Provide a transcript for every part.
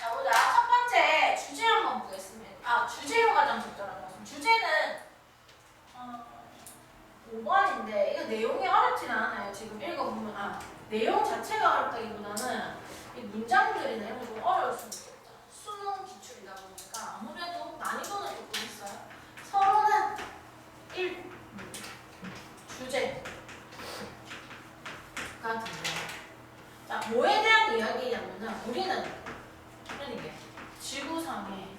자 보자. 첫 번째 주제 한번 보겠습니다. 아 주제로 가장 적절하다. 주제는 어, 5번인데 이거 내용이 어렵진 않아요. 지금 읽어보면 아 내용 자체가 어렵다기보다는 이 문장들이 내용이 좀 어려울 수 있겠다. 수능 기출이다 보니까 아무래도 난이도는 조금 있어요. 서로는 1 음, 주제 같은 거. 자 뭐에 대한 이야기냐면은 우리는 시원하게.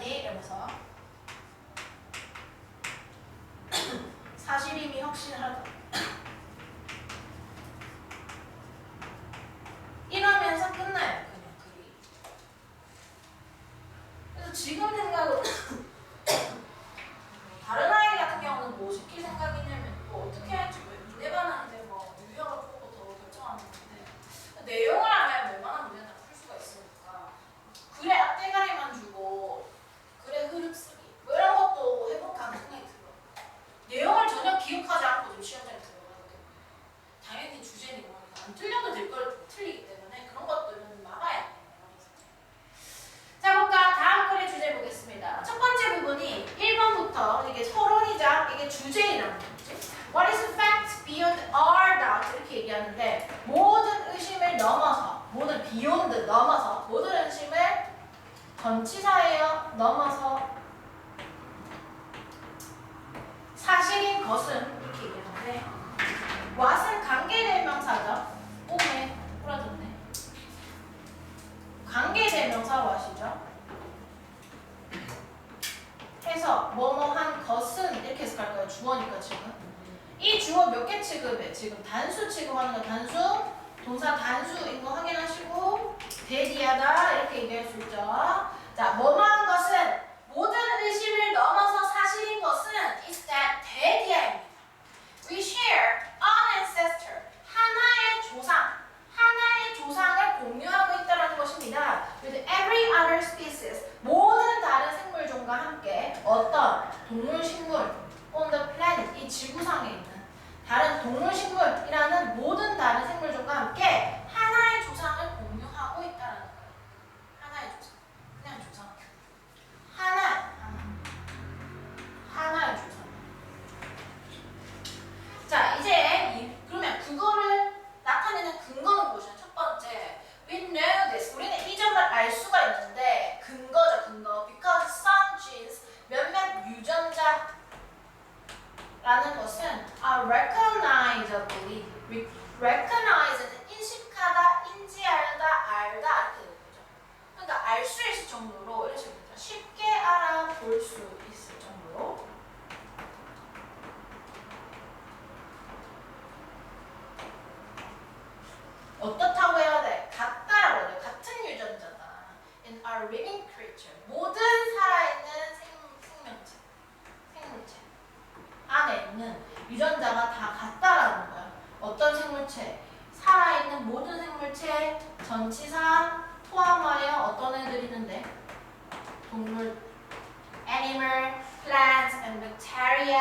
day, it was all 거예요. 넘어서 사실인 것은 이렇게 얘기하는데 왓은 관계대명사죠. 오메 풀어졌네. 관계대명사 왓이죠. 해서 뭐뭐한 것은 이렇게 해석할 거예요. 주어니까 지금. 이 주어 몇 개 취급해? 지금 단수 취급하는 거 단수, 동사 단수인 거 확인하시고 대리하다 이렇게 얘기할 수 있죠. Та бо мама 어떻다고 해야 돼? 같다라고 해야 돼. 같은 유전자다. In our living creature. 모든 살아있는 생, 생명체, 생물체 안에 있는 유전자가 다 같다라는 거야. 어떤 생물체? 살아있는 모든 생물체 전치사 포함하여 어떤 애들이 있는데? 동물, animal, plants and bacteria,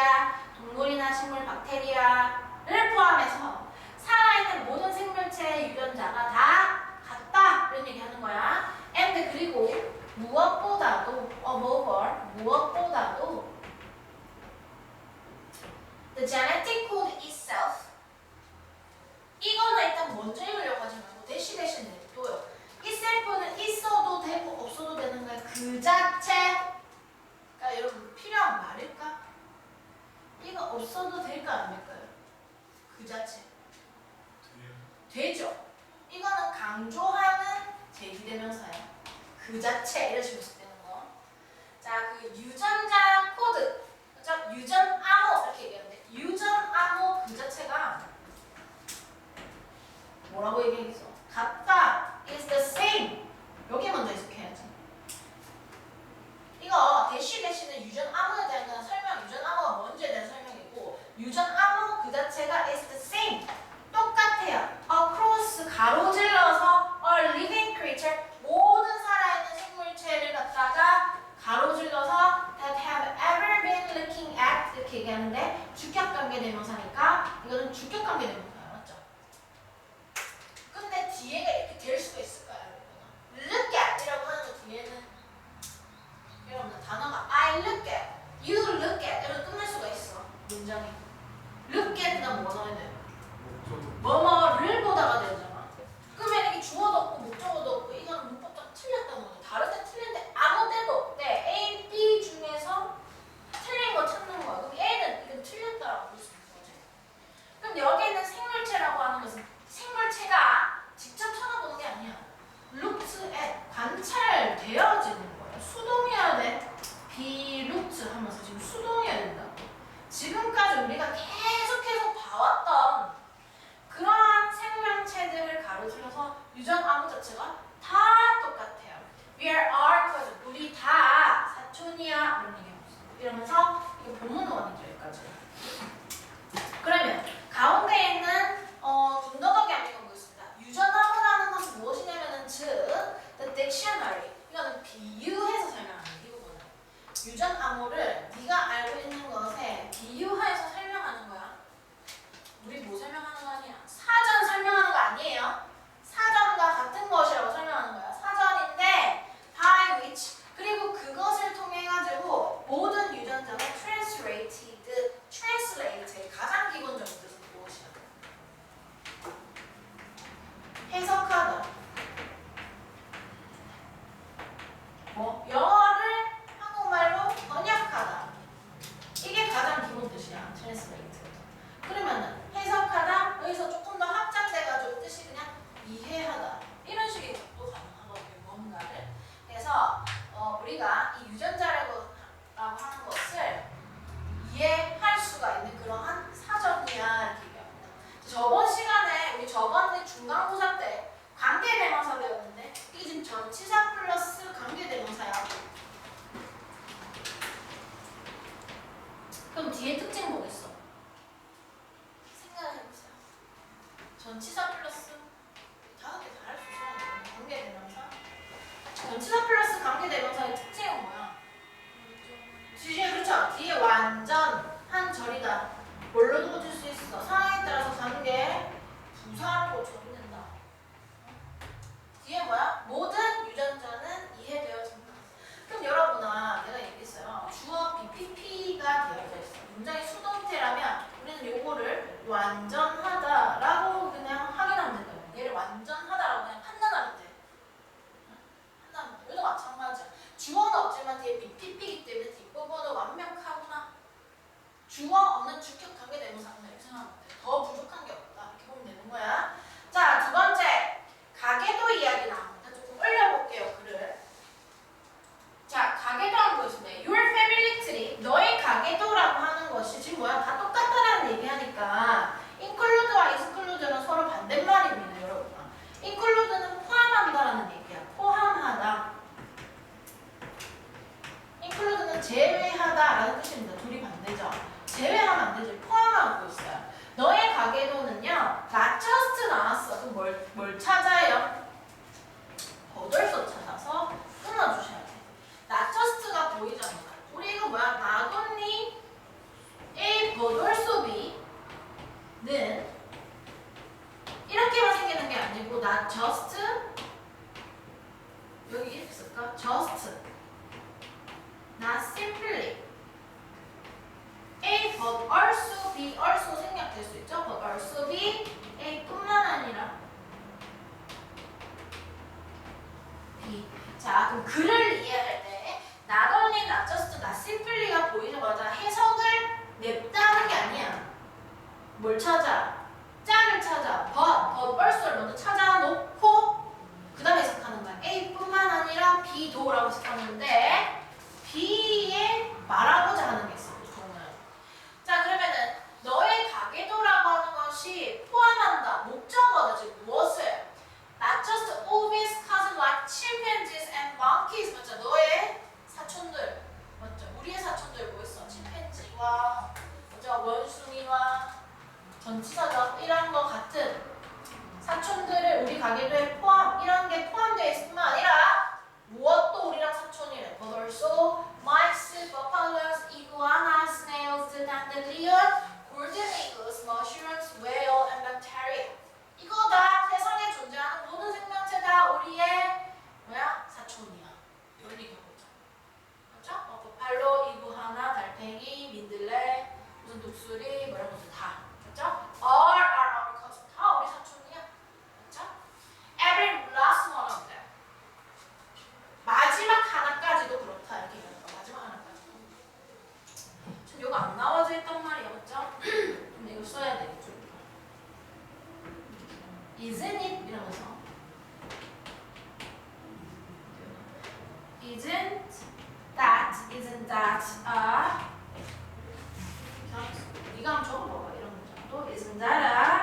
동물이나 식물, 박테리아를 포함해서 살아있는 생물체의 유전자가 다 같다 이런 얘기 하는 거야. and 그리고 무엇보다도 above 무엇보다도 the genetic code itself 이거는 일단 먼저 읽으려고 하지 말고 대시 대신 냅둬요. itself는 있어도 되고 없어도 되는 거야. 그 자체가 여러분 필요한 말일까? 이거 없어도 될까 안 될까요? 그 자체. 되죠. 이거는 강조하는 제기대명사야. 그 자체 이런 식으로 쓰는 거. 자, 그 유전자 코드, 그죠? 유전 암호 이렇게 얘기하는데 유전 암호 그 자체가 뭐라고 얘기했어? 같다 is the same. 여기 먼저 해석해야지. 이거 대시 대시는 유전 암호에 대한 설명, 유전 암호가 뭔지에 대한 설명이고 유전 암호 그 자체가 is the same. 유전자라고 라고 하는 것을 이해할 수가 있는 그러한 사전이야 이렇게 얘기합니다 저번 시간에 우리 저번 중간고사 때 관계대명사 배웠는데 이게 지금 전치사 플러스 관계대명사야 그럼 뒤에 특징 뭐겠어? 생각해보세요. 전치사 완전 한 절이다. 뭘로도 고칠 수 있어. 상황에 따라서 관계 부사로 고쳐도 된다. 뒤에 뭐야? 모든 유전자는 이해되어진다. 그럼 여러분아 내가 얘기했어요. 주어 BPP가 되어져 있어. 문장이 수동태라면 우리는 요거를 완전하다라고 그냥 확인하면 된다. 얘를 완전하다라고 그냥 판단하면 돼. 판단하면 돼. 얘도 마찬가지야. 주어는 없지만 뒤에 주어 없는 주격 관계대명사는 이렇게 생각하면 돼. 더 부족한 게 없다. 이렇게 보면 되는 거야. Isn't that, isn't that a, You can talk about it. Isn't that a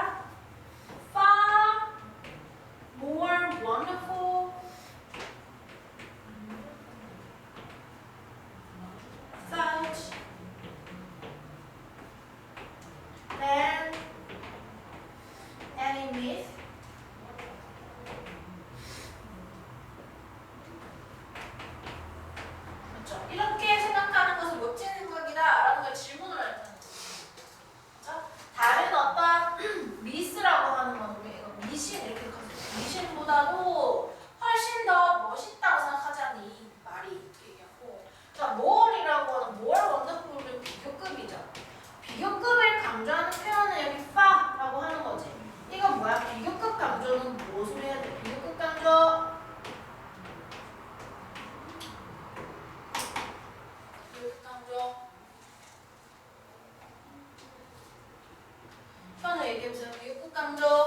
不是有赣州。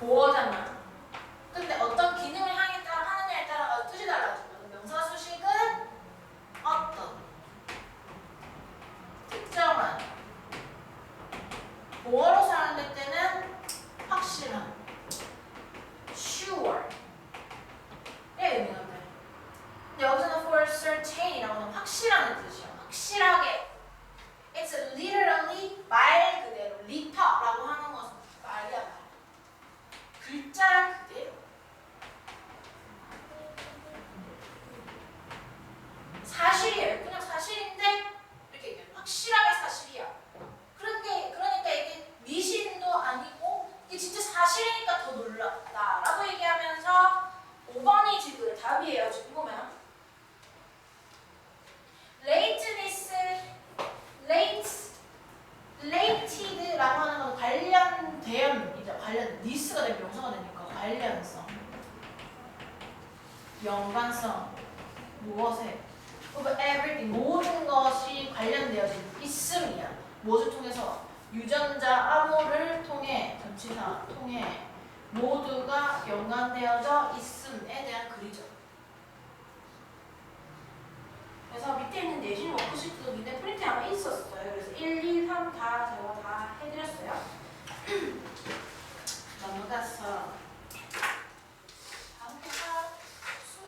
보어잖아. 근데 어떤 기능을 향해 따라 하느냐에 따라 뜻이 달라지거든. 명사 수식은 어떤 특정한 보어로 사용될 때는 확실한 sure 의 의미가 돼. 근데 여기서는 for certain이라고 하면 확실한 뜻이야. 확실하게. It's literally 말 그대로 litter라고 하는 것은 말이야 말. 글자 그대로. 사실이에요. 그냥 사실인데 이렇게 얘기해요. 확실하게 사실이야. 그런데 그러니까 이게 미신도 아니고 이게 진짜 사실이니까 더 놀랍다라고 얘기하면서 5번이 지금 답이에요. 지금 보면 lateness, late, lated라고 하는 건 관련된 이제 관련 니스가 되면 명사가 되니까 관련성, 연관성, 무엇에 of everything 모든 것이 관련되어진 있음이야. 무엇을 통해서 유전자 암호를 통해 전치사 통해 모두가 연관되어져 있음에 대한 글이죠. 그래서 밑에 있는 내신 워크시트도 밑에 프린트 아마 있었어요. 그래서 1, 2, 3 다 제가 다 해드렸어요. 넘어가서